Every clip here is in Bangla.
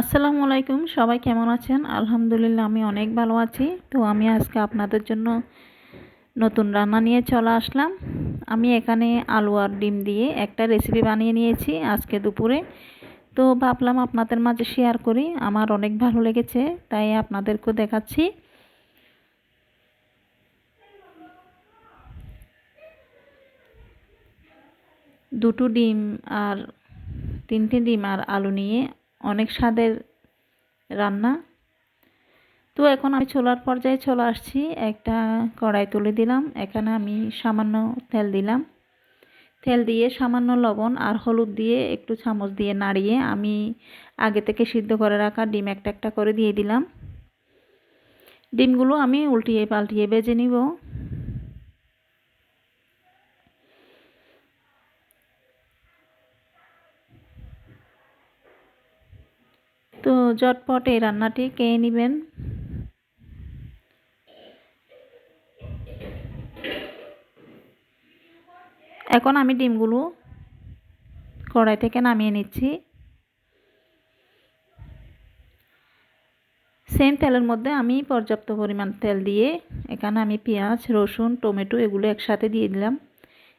আসসালামু আলাইকুম, সবাই কেমন আছেন? আলহামদুলিল্লাহ আমি অনেক ভালো আছি। তো আমি আজকে আপনাদের জন্য নতুন রান্না নিয়ে চলে আসলাম। আমি এখানে আলু আর ডিম দিয়ে একটা রেসিপি বানিয়ে নিয়েছি আজকে দুপুরে। তো ভাবলাম আপনাদের মাঝে শেয়ার করি, আমার অনেক ভালো লেগেছে, তাই আপনাদেরকেও দেখাচ্ছি। দুটো ডিম আর তিনটে ডিম আর আলু নিয়ে অনেক স্বাদের রান্না। তো এখন আমি ছোলার পর্যায়ে চলে আসছি। একটা কড়াই তুলে দিলাম। এখানে আমি সামান্য তেল দিলাম। তেল দিয়ে সামান্য লবণ আর হলুদ দিয়ে একটু চামচ দিয়ে নাড়িয়ে আমি আগে থেকে সিদ্ধ করে রাখা ডিম একটা একটা করে দিয়ে দিলাম। ডিমগুলো আমি উল্টিয়ে পাল্টিয়ে বেজে নিব। তো ঝটপট এই রান্নাটি খেয়ে নেবেন। এখন আমি ডিমগুলো কড়াই থেকে নামিয়ে নিচ্ছি। সেম তেলের মধ্যে আমি পর্যাপ্ত পরিমাণ তেল দিয়ে এখানে আমি পেঁয়াজ, রসুন, টমেটো এগুলো একসাথে দিয়ে দিলাম।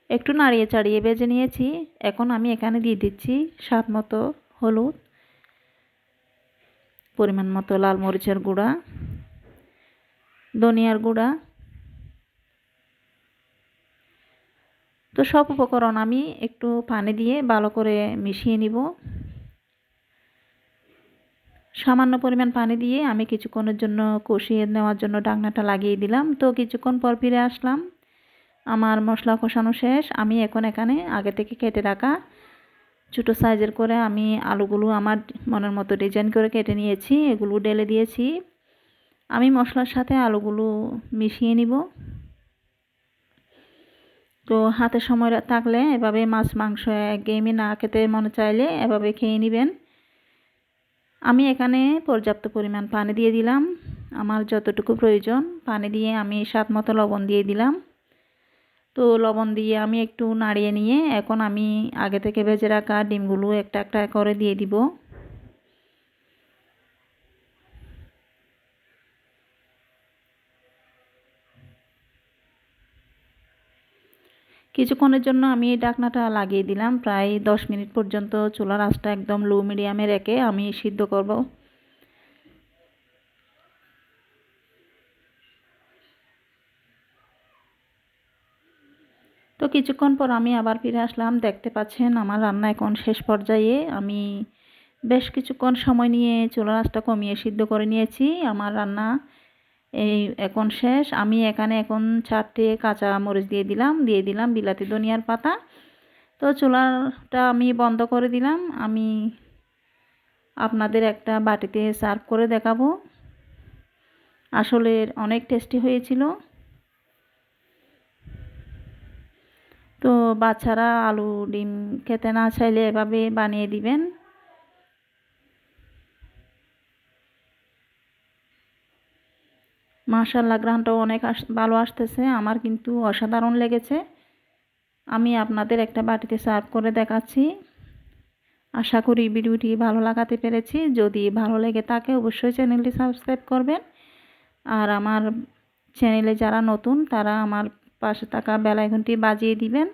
একটু নাড়িয়ে চাড়িয়ে বেজে নিয়েছি। এখন আমি এখানে দিয়ে দিচ্ছি স্বাদ মতো হলুদ। পরিমাণ মতো লাল মরিচের গুঁড়া, ধনিয়ার গুঁড়া। তো সব উপকরণ আমি একটু পানি দিয়ে ভালো করে মিশিয়ে নিব। সামান্য পরিমাণ পানি দিয়ে আমি কিছুক্ষণের জন্য কষিয়ে নেওয়ার জন্য ডাকনাটা লাগিয়ে দিলাম। তো কিছুক্ষণ পর ফিরে আসলাম। আমার মশলা কষানো শেষ। আমি এখন এখানে আগে থেকে কেটে রাখা ছোটো সাইজের করে আমি আলুগুলো আমার মনের মতো ডিজাইন করে কেটে নিয়েছি, এগুলো ডেলে দিয়েছি। আমি মশলার সাথে আলুগুলো মিশিয়ে নিব। তো হাতে সময় থাকলে এভাবে মাছ, মাংস একঘেয়েমি না খেতে মনে চাইলে এভাবে খেয়ে নেবেন। আমি এখানে পর্যাপ্ত পরিমাণ পানি দিয়ে দিলাম। আমার যতটুকু প্রয়োজন, পানি দিয়ে আমি স্বাদ মতো লবণ দিয়ে দিলাম। তো লবণ দিয়ে আমি একটু নাড়িয়ে নিয়ে এখন আমি আগে থেকে ভেজে রাখা ডিমগুলো একটা একটা করে দিয়ে দিব। কিছুক্ষণের জন্য আমি এই ডাকনাটা লাগিয়ে দিলাম, প্রায় দশ মিনিট পর্যন্ত চুলার আঁচটা একদম লো মিডিয়ামে রেখে আমি সিদ্ধ করব। তো কিছুক্ষণ পর আমি আবার ফিরে আসলাম। দেখতে পাচ্ছেন আমার রান্না এখন শেষ পর্যায়ে। আমি বেশ কিছুক্ষণ সময় নিয়ে চুলার আঁচটা কমিয়ে সিদ্ধ করে নিয়েছি। আমার রান্না এই এখন শেষ। আমি এখানে এখন চারটে কাঁচা মরিচ দিয়ে দিলাম। দিয়ে দিলাম বিলাতি ধনিয়ার পাতা। তো চুলাটা আমি বন্ধ করে দিলাম। আমি আপনাদের একটা বাটিতে সার্ভ করে দেখাবো। আসলে অনেক টেস্টি হয়েছিল। তো বাচ্চারা আলু, ডিম খেতে না চাইলে এভাবে বানিয়ে দিবেন। মাশাল্লাহ গ্রানটাও অনেক আস, ভালো আসতেছে। আমার কিন্তু অসাধারণ লেগেছে। আমি আপনাদের একটা বাটিতে সার্ভ করে দেখাচ্ছি। আশা করি ভিডিওটি ভালো লাগাতে পেরেছি। যদি ভালো লেগে থাকে, অবশ্যই চ্যানেলটি সাবস্ক্রাইব করবেন। আর আমার চ্যানেলে যারা নতুন, তারা আমার পাশে থাকা ঘন্টি বাজিয়ে দিবেন।